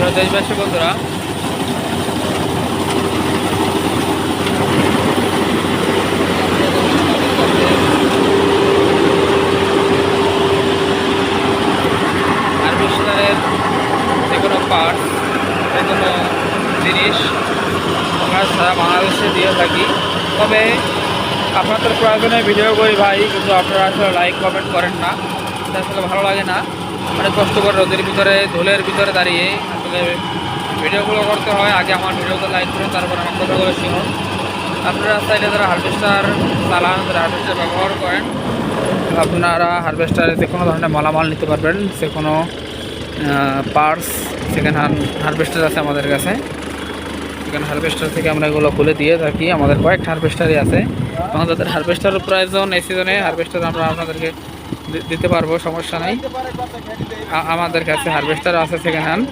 তো দেশবাসী বন্ধুরা হারভেস্টারের যে কোনো পার্টস যে কোনো জিনিস আমরা সারা বাংলাদেশে দিয়ে থাকি। তবে আপনাদের প্রয়োজনে ভিডিও করি ভাই, কিন্তু আপনারা আসলে লাইক কমেন্ট করেন না। এটা আসলে ভালো লাগে না। অনেক কষ্ট করে রোদের ভিতরে ধুলের ভিতরে দাঁড়িয়ে আসলে ভিডিওগুলো করতে হয়। আগে আমার ভিডিওতে লাইক করুন তারপর আমার কথাগুলো শুনুন আপনারা চাইলে যারা হারভেস্টার, চালান, যারা হারভেস্টার ব্যবহার করেন, আপনারা হারভেস্টারে যে কোনো ধরনের মালামাল নিতে পারবেন। যে কোনো পার্টস সেখানে হারভেস্টার আছে আমাদের কাছে। সেখানে হারভেস্টার থেকে আমরা এগুলো খুলে দিয়ে থাকি। আমাদের কয়েকটা হারভেস্টারই আছে। এবং যাদের হারভেস্টার প্রয়োজন এই সিজনে হারভেস্টার আমরা আপনাদেরকে দিতে পারব সমস্যা নেই। আমাদের কাছে হারভেস্টার আছে সেকেন্ড হ্যান্ড